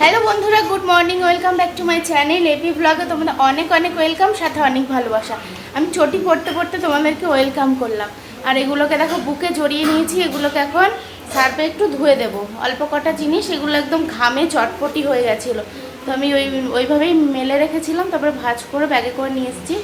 Hello বন্ধুরা good morning welcome back to my channel AP ব্লগে তোমাদের অনেক অনেক ওয়েলকাম সাথে অনেক ভালোবাসা। আমি চটি পড়তে পড়তে তোমাদেরকে ওয়েলকাম করলাম। আর এগুলোকে দেখো, বুকে জড়িয়ে নিয়েছি, এগুলোকে এখন সার্ফে একটু ধুয়ে দেবো। অল্প কটা জিনিস, এগুলো একদম ঘামে চটপটি হয়ে গেছিল। তো আমি ওই, ওইভাবেই মেলে রেখেছিলাম, তারপরে ভাজ করে ব্যাগে করে নিয়ে এসেছি।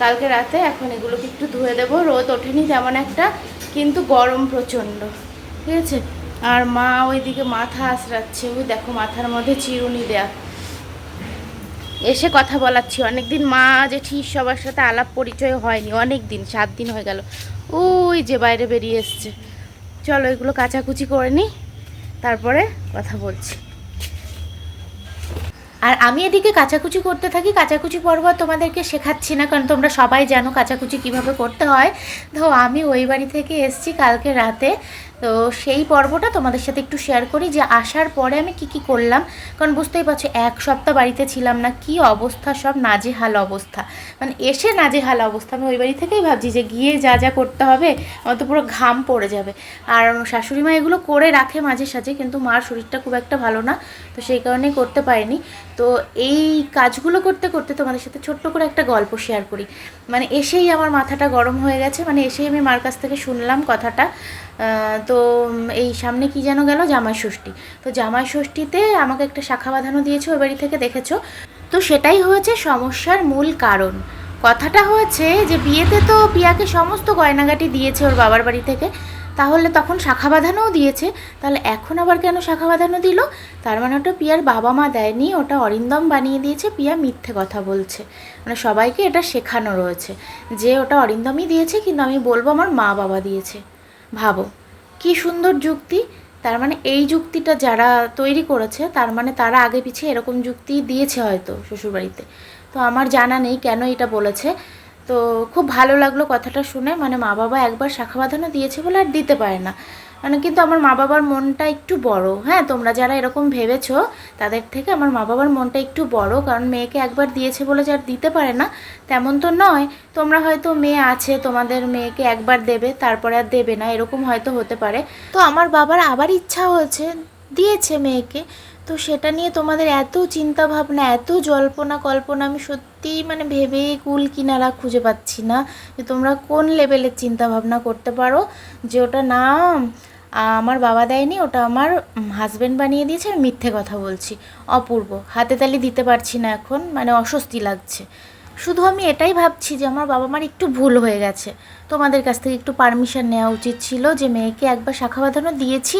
কালকে রাতে এখন এগুলোকে একটু ধুয়ে দেবো। রোদ ওঠেনি তেমন একটা, কিন্তু গরম প্রচণ্ড। ঠিক আছে? আর মা ওইদিকে মাথা আশরাচ্ছে ওই দেখো মাথার মধ্যে চিরুনি দেয়া। এসে কথা বলাচ্ছি। অনেকদিন মা জেঠি সবার সাথে আলাপ পরিচয় হয়নি। অনেক দিন সাত দিন হয়ে গেল। ওই যে বাইরে বেরিয়ে এসছে। চলো এগুলো কাচাকুচি করে নিই। তারপরে কথা বলছি। আর আমি এদিকে কাচাকুচি করতে থাকি। কাচাকুচি পর্ব তোমাদেরকে শেখাচ্ছি না, কারণ তোমরা সবাই জানো কাচাকুচি কীভাবে করতে হয়। তো আমি ওই বাড়ি থেকে এসছি কালকে রাতে। তো সেই পর্বটা তোমাদের সাথে একটু শেয়ার করি যে আসার পরে আমি কি কি করলাম। কারণ বুঝতেই পারছ, এক সপ্তাহ বাড়িতে ছিলাম না, কি অবস্থা, সব নাজেহাল অবস্থা। মানে এসে নাজেহাল অবস্থা। আমি ওই বাড়ি থেকেই ভাবছি যে গিয়ে যা যা করতে হবে, আমার তো পুরো ঘাম পড়ে যাবে। আর শাশুড়ি মা এগুলো করে রাখে মাঝে সাঝে, কিন্তু মার শরীরটা খুব একটা ভালো না, তো সেই কারণেই করতে পারিনি। তো এই কাজগুলো করতে করতে তোমাদের সাথে ছোট্ট করে একটা গল্প শেয়ার করি। মানে এসেই আমার মাথাটা গরম হয়ে গেছে মানে এসেই আমি মার কাছ থেকে শুনলাম কথাটা। তো এই সামনে কি যেন গেল? জামাই ষষ্ঠী। তো জামাই ষষ্ঠীতে আমাকে একটা শাখা বাঁধানো দিয়েছে, ওই বাড়ি থেকে দেখেছ? তো সেটাই হয়েছে সমস্যার মূল কারণ। কথাটা হয়েছে যে, বিয়েতে তো পিয়াকে সমস্ত গয়নাগাটি দিয়েছে ওর বাবার বাড়ি থেকে। তাহলে তখন শাখা বাঁধানোও দিয়েছে। তাহলে এখন আবার কেন শাখা বাঁধানো দিল? তার মানে ওটা পিয়ার বাবা মা দেয়নি, ওটা অরিন্দম বানিয়ে দিয়েছে, পিয়া মিথ্যে কথা বলছে। মানে সবাইকে এটা শেখানো রয়েছে যে, ওটা অরিন্দমই দিয়েছে, কিন্তু আমি বলব আমার মা বাবা দিয়েছে। ভাবো। কি সুন্দর যুক্তি। তার মানে এই যুক্তিটা যারা তৈরি করেছে, তার মানে তারা আগে পিছিয়ে এরকম যুক্তি দিয়েছে হয়তো শ্বশুরবাড়িতে। তো আমার জানা নেই কেন এটা বলেছে। তো খুব ভালো লাগল কথাটা শুনে। মানে মা বাবা একবার শাখা বাঁধানো দিয়েছে বলে আর দিতে পারে না। মানে কিন্তু আমার মা বাবার মনটা একটু বড়। হ্যাঁ তোমরা যারা এরকম ভেবেছো, তাদের থেকে আমার মা বাবার মনটা একটু বড়, কারণ মেয়েকে একবার দিয়েছে বলে যে আর দিতে পারে না, তেমন তো নয়। তোমরা হয়তো মেয়ে আছে, তোমাদের মেয়েকে একবার দেবে, তারপরে আর দেবে না, এরকম হয়তো হতে পারে। তো আমার বাবার আবার ইচ্ছা হয়েছে, দিয়েছে মেয়েকে। তো সেটা নিয়ে তোমাদের এত চিন্তা ভাবনা এত জল্পনা কল্পনা, আমি সত্যিই মানে ভেবে কুল কিনারা খুঁজে পাচ্ছি না যে তোমরা কোন লেভেলের চিন্তা ভাবনা করতে পারো, যে ওটা না আমার বাবা দেয়নি, ওটা আমার হাজব্যান্ড বানিয়ে দিয়েছে, আমি মিথ্যে কথা বলছি, অপূর্ব। হাতে তালি দিতে পারছি না এখন মানে অস্বস্তি লাগছে। শুধু আমি এটাই ভাবছি যে আমার বাবা মার একটু ভুল হয়ে গেছে। তোমাদের কাছ থেকে একটু পারমিশন নেওয়া উচিত ছিল যে মেয়েকে একবার শাখা বাঁধানো দিয়েছি,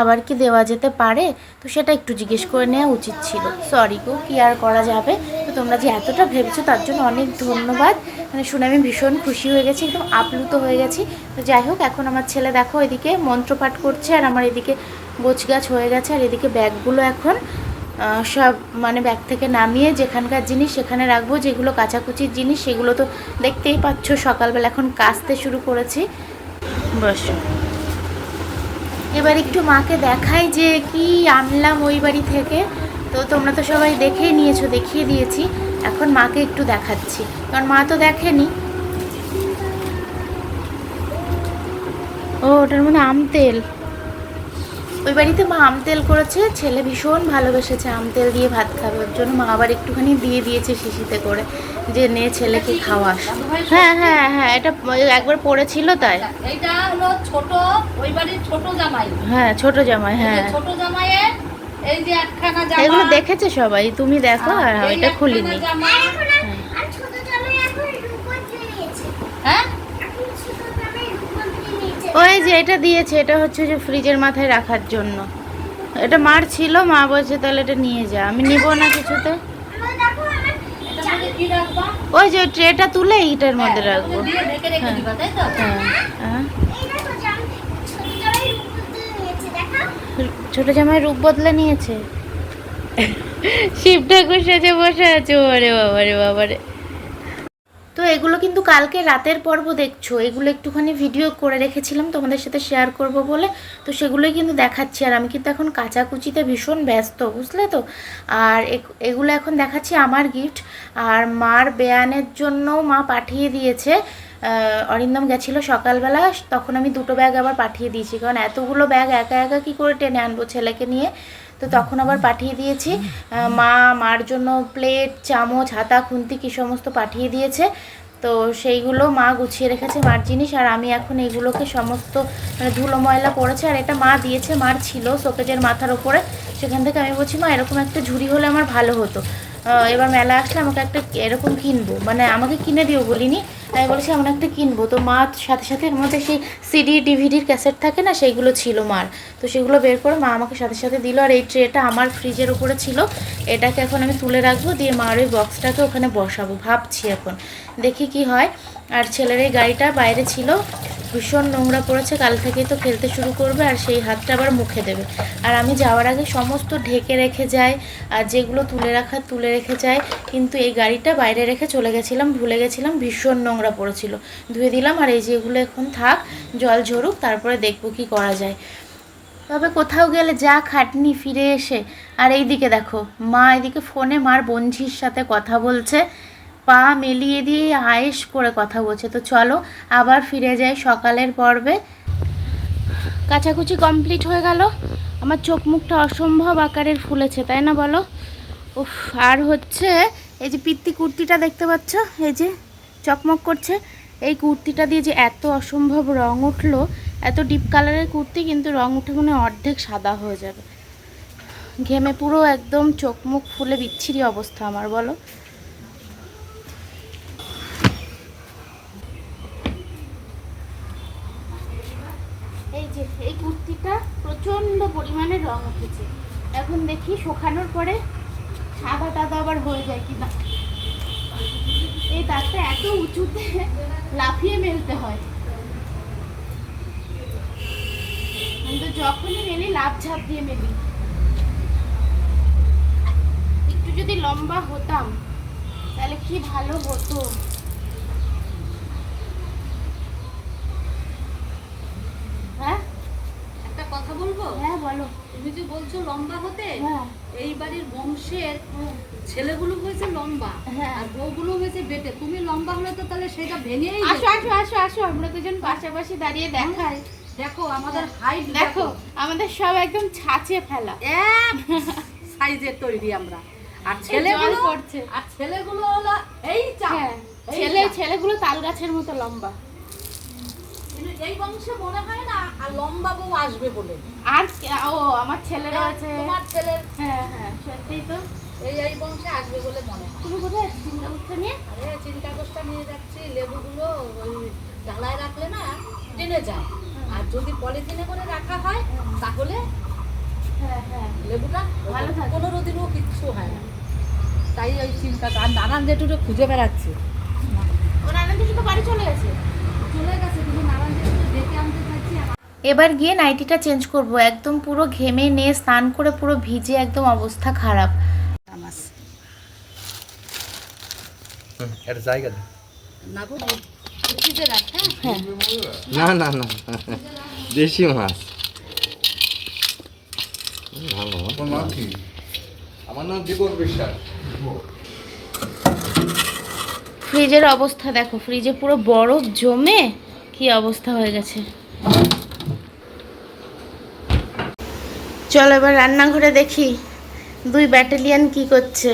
আবার কি দেওয়া যেতে পারে? তো সেটা একটু জিজ্ঞেস করে নেওয়া উচিত ছিল। সরি গো, কি আর করা যাবে? তো তোমরা যে এতটা ভেবেছো তার জন্য অনেক ধন্যবাদ। মানে শুনে আমি ভীষণ খুশি হয়ে গেছি, একদম আপ্লুত হয়ে গেছি। তো যাই হোক, এখন আমার ছেলে দেখো এদিকে মন্ত্রপাঠ করছে আর আমার এদিকে গোছগাছ হয়ে গেছে আর এদিকে ব্যাগগুলো এখন সব মানে ব্যাগ থেকে নামিয়ে যেখানকার জিনিস সেখানে রাখব যেগুলো কাচাকুচির জিনিস সেগুলো তো দেখতেই পাচ্ছ সকালবেলা এখন কাচতে শুরু করেছি। বস। এবার একটু মাকে দেখাই যে কি আনলাম ওই বাড়ি থেকে। তো তোমরা তো সবাই দেখেই নিয়েছো দেখিয়ে দিয়েছি। এখন মাকে একটু দেখাচ্ছি। কারণ মা তো দেখেনি। ও ওটার মধ্যে আম তেল। ওই বাড়িতে মা আম তেল করেছে ছেলে ভীষণ ভালোবেসেছে আম তেল দিয়ে ভাত খাবে ওর জন্য মা আবার একটুখানি দিয়ে দিয়েছে শিশিতে করে যে নে ছেলেকে খাওয়াস। হ্যাঁ হ্যাঁ হ্যাঁ এটা একবার পড়েছিল তাই। এইটা হলো ছোট ওই বাড়ির ছোট জামাই। হ্যাঁ ছোট জামাই হ্যাঁ। ছোট জামাইয়ের এই যে একখানা জামা। এগুলো দেখেছে সবাই? তুমি দেখো আর এটা খুলিনি জামা, আর ছোট জামাই এখন রূপবতী নিয়েছে হ্যাঁ এখন ছোট জামাই রূপবতী ওই যে এটা দিয়েছে এটা হচ্ছে যে ফ্রিজের মাথায় রাখার জন্য। এটা মার ছিল মা বলছে তাহলে এটা নিয়ে যা। আমি নিব না কিছুতে। ওই যে ট্রেটা তুলে ইটার মধ্যে হ্যাঁ, রাখব। হ্যাঁ। হ্যাঁ। এই ছোট জামাই রূপ বদলে নিয়েছে। শিব ঠাকুর সেজে বসে আছে ওরে বাবারে বাবারে। তো এগুলো কিন্তু কালকে রাতের পর্ব দেখছ। এগুলো একটুখানি ভিডিও করে রেখেছিলাম, তোমাদের সাথে শেয়ার করব বলে। তো সেগুলোই কিন্তু দেখাচ্ছি। আর আমি কিন্তু এখন কাচাকুচিতে ভীষণ ব্যস্ত, বুঝলে তো? আর এগ- এগুলো এখন দেখাচ্ছি আমার গিফট আর মার বেয়ানের জন্য মা পাঠিয়ে দিয়েছে। অরিন্দম গেছিল সকালবেলা, তখন আমি দুটো ব্যাগ আবার পাঠিয়ে দিয়েছি। কারণ এতগুলো ব্যাগ একা একা কী করে টেনে আনব ছেলেকে নিয়ে? তো তখন আবার পাঠিয়ে দিয়েছি। মা, মার জন্য প্লেট, চামচ, হাতা, খুন্তি, কী সমস্ত পাঠিয়ে দিয়েছে। তো সেইগুলো মা গুছিয়ে রেখেছে মার জিনিস, আর আমি এখন এইগুলোকে সমস্ত মানে ধুলো, ময়লা পড়েছে, আর এটা মা দিয়েছে, মার ছিল শোকেজের মাথার ওপরে সেখান থেকে আমি বলছি, মা, এরকম একটা ঝুড়ি হলে আমার ভালো হতো। এবার মেলা আসলে আমাকে একটা এরকম কিনবো। মানে আমাকে কিনে দিও বলিনি। আমি বলেছি, এমন একটা কিনবো। তো মা সাথে সাথে এর মধ্যে সেই সিডি ডিভিডির ক্যাসেট থাকে না, সেইগুলো ছিল মার। তো সেগুলো বের করে মা আমাকে সাথে সাথে দিল, আর এই ট্রেটা আমার ফ্রিজের উপরে ছিল। এটাকে এখন আমি তুলে রাখব, দিয়ে মার ওই বক্সটাকে ওখানে বসাবো, ভাবছি এখন। দেখি কি হয়। আর ছেলের এই গাড়িটা বাইরে ছিল, ভীষণ নোংরা পড়েছে, কাল থেকেই তো খেলতে শুরু করবে, আর সেই হাতটা আবার মুখে দেবে। আর আমি যাওয়ার আগে সমস্ত ঢেকে রেখে যাই, আর যেগুলো তুলে রাখার তুলে রেখে যায় কিন্তু এই গাড়িটা বাইরে রেখে চলে গেছিলাম, ভুলে গেছিলাম, ভীষণ নোংরা পড়েছিল। ধুয়ে দিলাম আর এই যেগুলো এখন থাক, জল ঝরুক, তারপরে দেখব কি করা যায়। তবে কোথাও গেলে যা খাটনি ফিরে এসে, আর এইদিকে দেখো, মা এদিকে ফোনে মার বঞ্ঝির সাথে কথা বলছে। পা মেলিয়ে দিয়ে আয়েস করে কথা বলছে। তো চলো, আবার ফিরে যাই সকালের পর্বে। কাচাকুচি কমপ্লিট হয়ে গেল। আমার চোখ মুখটা অসম্ভব আকারের ফুলেছে, তাই না বলো? উফ, আর হচ্ছে, এই যে পিত্তি কুর্তিটা দেখতে পাচ্ছ? এই যে চকমক করছে। এই কুর্তিটা দিয়ে যে এত অসম্ভব রং উঠল, এত ডিপ কালারের কুর্তি, কিন্তু রং উঠে মনে অর্ধেক সাদা হয়ে যাবে। ঘেমে পুরো একদম চোখ মুখ ফুলে বিচ্ছিরি অবস্থা আমার, বলো। এই যে, এই কুর্তিটা প্রচণ্ড পরিমাণে রং উঠেছে। এখন দেখি শুকানোর পরে সাদা টাদা আবার হয়ে যায় কিনা। এই তারটা এত উঁচুতে লাফিয়ে মেলতে হয়। কিন্তু যখনই মেলি লাভ ঝাঁপ দিয়ে মেলি। একটু যদি লম্বা হতাম, তাহলে কি ভালো হতো হ্যাঁ একটা কথা বলব? হ্যাঁ বলো। তুমি যে বলছো লম্বা হতে হ্যাঁ। এই বাড়ির বংশের ছেলেগুলো হয়েছে লম্বা হ্যাঁ। আর বউগুলো হয়েছে বেটে। তুমি লম্বা হলে তো তাহলে সেটা ভেঙেই আসো আসো আসো আসো আমরা দুজন পাশাপাশি দাঁড়িয়ে দেখাই। দেখো আমাদের হাইট দেখো। আমাদের সব একদম ছাঁচে ফেলা। সাইজের তৈরি আমরা। আর ছেলেগুলো পড়ছে। আর ছেলেগুলো হলো এই হ্যাঁ ছেলে ছেলেগুলো তাল গাছের মতো লম্বা। এই বংশে মনে হয় না আর লম্বা বউ আসবে বলে। আর ও আমার ছেলেরও আছে। তোমার ছেলের হ্যাঁ হ্যাঁ সত্যিই তো। এই এই বংশে আসবে বলে মনে হয়। তুমি কোথায় চিন্তা করতে নিয়ে? আরে চিন্তা কোষটা নিয়ে যাচ্ছি লেবুগুলো ওই ডালায় রাখলে না টেনে যায়। আর যদি পলিথিনে করে রাখা হয় তাহলে হ্যাঁ হ্যাঁ। লেবুটা ভালো থাকে। পনেরো কিচ্ছু হয় না। তাই ওই চিন্তাটা আর নানান জেঠুটা খুঁজে বেড়াচ্ছে। ও নানা দিদি তো বাড়ি চলে গেছে? চলে গেছে কিন্তু নানান জেঠু ডেকে আনতে চাইছি আমার এবার গিয়ে নাইটিটা চেঞ্জ করব। একদম পুরো ঘেমে নিয়ে স্নান করে পুরো ভিজে একদম অবস্থা খারাপ। না হ্যাঁ? হ্যাঁ। না না না। দেশি মাছ। আমার নাম বিশ্বাস। ফ্রিজের অবস্থা দেখো ফ্রিজে পুরো বরফ জমে কি অবস্থা হয়ে গেছে। চলো এবার রান্নাঘরে দেখি। দুই ব্যাটালিয়ান কি করছে।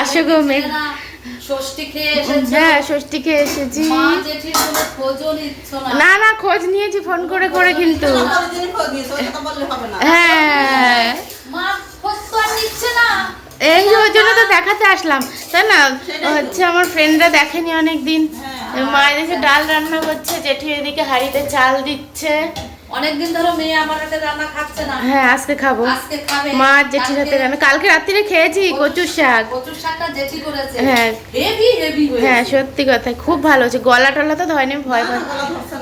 আসো গো মেয়ে ষষ্ঠী খেয়ে হ্যাঁ এসেছি। না। না খোঁজ নিয়েছি ফোন করে করে কিন্তু। হ্যাঁ। এই জন্য তো দেখাতে আসলাম তাই না? হচ্ছে আমার ফ্রেন্ডরা দেখেনি অনেক দিন মা এদিকে ডাল রান্না করছে জেঠি এদিকে হাঁড়িতে চাল দিচ্ছে। অনেকদিন ধরে মেয়ে আমার হাতে রান্না খাচ্ছে না। হ্যাঁ আজকে খাব। আজকে খাবে। মা জেঠির হাতে রান্না কালকে রাত্রিরে খেয়েছি কচুর শাক। কচুর শাকটা জেঠি করেছে। হ্যাঁ। হেভি হেভি হ্যাঁ সত্যি কথা খুব ভালো হয়েছে। গলা টলা তো ধয়নি ভয় ভয়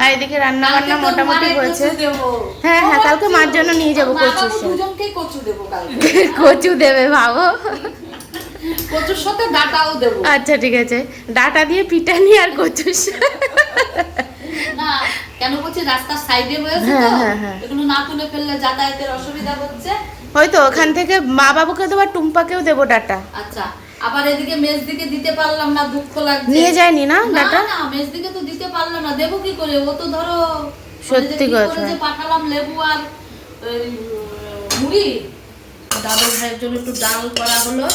আর এদিকে রান্না বান্না মোটামুটি হয়েছে। হ্যাঁ হ্যাঁ কালকে মার জন্য নিয়ে যাব কচুর শাক। দুজনকেই কচু দেবো কালকে। কচু দেবে ভাবো। কচুর সাথে ডাটাও দেবো। আচ্ছা ঠিক আছে। ডাটা দিয়ে পিটানি আর কচুর শাক। না কেন বলছি রাস্তার সাইডে হয়েছে হ্যাঁ, তো? হ্যাঁ, হ্যাঁ। এগুলো না তুলে ফেললে যাতায়াতের অসুবিধা হচ্ছে। হয়তো ওখান থেকে মা বাবুকে দেবো আর টুম্পাকেও দেবো ডাটা। আচ্ছা আবার এদিকে মেজ দিকে দিতে পারলাম না দুঃখ লাগছে। নিয়ে যায়নি না ডাটা? না মেজ দিকে তো দিতে পারলাম না দেবো কি করে? ও তো ধরো সত্যি কথা। যে পাঠালাম লেবু আর মুড়ি। দাদুর ভাইয়ের জন্য একটু ডাল করা হলো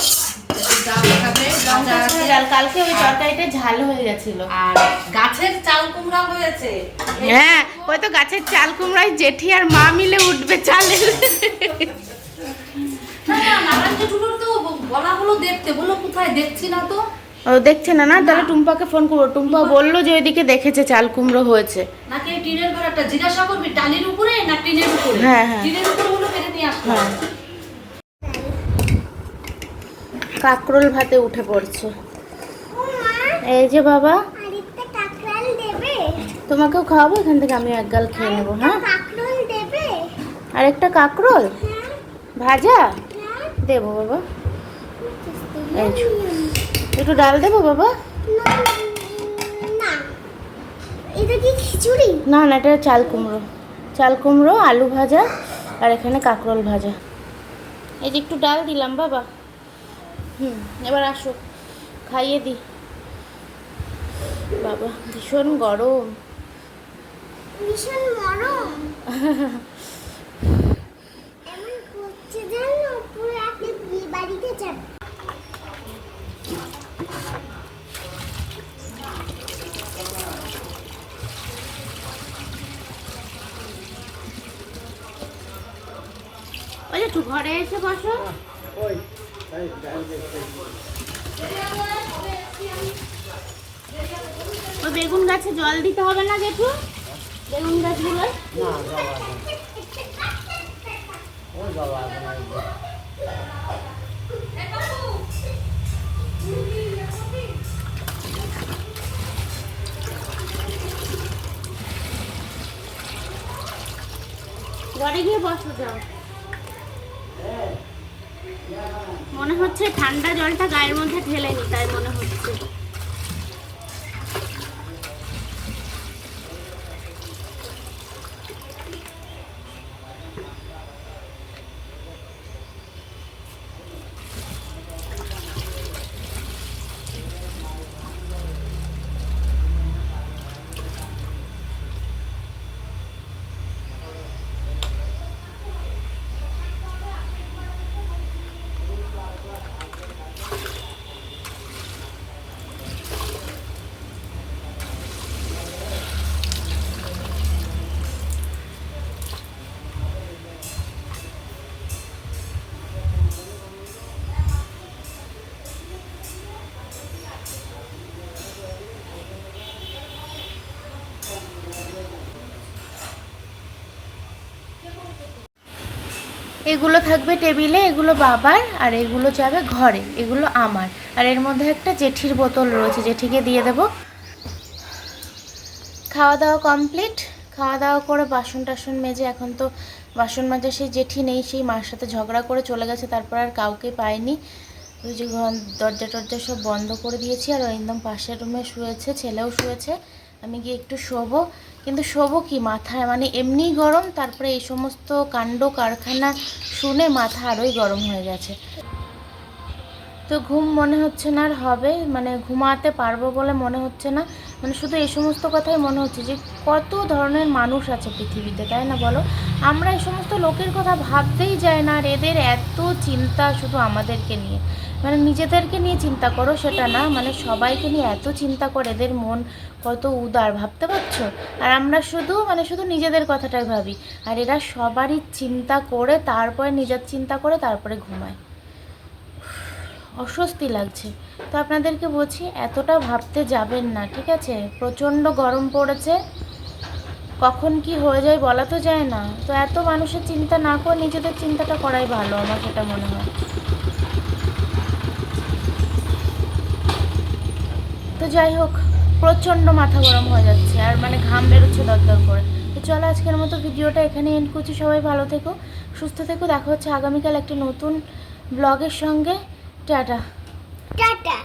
ডাল খাবে কালকে ওই তরকারিটা ঝাল হয়ে গেছিল। আর গাছের চাল কুমড়া হয়েছে। হ্যাঁ ওই তো গাছের চাল কুমড়ায় জেঠি আর মা মিলে উঠবে চালে বলা হলো দেখতে। বলল কোথায়? দেখছি না তো। ও দেখছে না না? তাহলে টুম্পাকে ফোন করব টুম্পা বলল যে ওইদিকে দেখেছে চাল কুমড়ো হয়েছে। নাকি টিনের ঘর একটা জিজ্ঞাসা করবি টালির উপরে না টিনের উপরে? হ্যাঁ, হ্যাঁ। টিনের উপরে নিয়ে আসতে হ্যাঁ কাকরোল ভাতে উঠে পড়ছে। এই যে বাবা। তোমাকেও খাওয়াবো? এখান থেকে আমি এক গাল খেয়ে নেব হ্যাঁ? আর একটা কাকরোল? ভাজা? দেবো বাবা। একটু ডাল দেবো বাবা? না না, এটা চাল কুমড়ো। চাল কুমড়ো, আলু ভাজা, আর এখানে কাকরোল ভাজা। এই যে একটু ডাল দিলাম বাবা। হুম এবার আসো খাইয়ে দি। বাবা ভীষণ গরম। ভীষণ মরম এমন করছে জানো পুরো একটা বিয়ে বাড়িতে যাবে। ওই একটু ঘরে এসে বসো। ওই। বেগুন গাছে জল দিতে হবে না জেঠু? বেগুন গাছগুলো ঘরে গিয়ে বসো যাও। মনে হচ্ছে ঠান্ডা জলটা গায়ের মধ্যে ঢেলেনি তাই মনে হচ্ছে। এগুলো থাকবে টেবিলে, এগুলো বাবার, আর এগুলো যাবে ঘরে, এগুলো আমার। আর এর মধ্যে একটা জেঠির বোতল রয়েছে, জেঠিকে দিয়ে দেব। খাওয়া দাওয়া কমপ্লিট। খাওয়া দাওয়া করে বাসন টাসন মেজে, এখন তো বাসন মাজে সেই জেঠি নেই, সেই মার সাথে ঝগড়া করে চলে গেছে, তারপর আর কাউকে পাইনি ওই যে দরজা টরজা সব বন্ধ করে দিয়েছি, আর একদম পাশের রুমে শুয়েছে, ছেলেও শুয়েছে। আমি গিয়ে একটু শোবো। কিন্তু শোবো কি মাথায়? মানে এমনি গরম, তারপরে এই সমস্ত কাণ্ড কারখানা শুনে মাথা আরোই গরম হয়ে গেছে। তো ঘুম মনে হচ্ছে না আর হবে। মানে ঘুমাতে পারব বলে মনে হচ্ছে না। মানে শুধু এই সমস্ত কথাই মনে হচ্ছে যে কত ধরনের মানুষ আছে পৃথিবীতে, তাই না বলো? আমরা এই সমস্ত লোকের কথা ভাবতেই যাই না আর এদের এত চিন্তা শুধু আমাদেরকে নিয়ে। মানে নিজেদেরকে নিয়ে চিন্তা করো সেটা না মানে সবাইকে নিয়ে এত চিন্তা করে এদের মন কত উদার, ভাবতে পারছ? আর আমরা শুধু মানে শুধু নিজেদের কথাটাই ভাবি। আর এরা সবারই চিন্তা করে, তারপরে নিজের চিন্তা করে, তারপরে ঘুমায়। অস্বস্তি লাগছে। তো আপনাদেরকে বলছি, এতটা ভাবতে যাবেন না, ঠিক আছে? প্রচণ্ড গরম পড়েছে। কখন কি হয়ে যায় বলা তো যায় না। তো এত মানুষের চিন্তা না করে নিজেদের চিন্তাটা করাই ভালো, আমার সেটা মনে হয়। তো যাই হোক, প্রচণ্ড মাথা গরম হয়ে যাচ্ছে, আর মানে ঘাম বেরোচ্ছে দরদর করে। তো চলো আজকের মতো ভিডিওটা এখানে এন্ড করছি। সবাই ভালো থেকো, সুস্থ থেকো। দেখা হচ্ছে আগামীকাল একটা নতুন ব্লগের সঙ্গে। Tata tata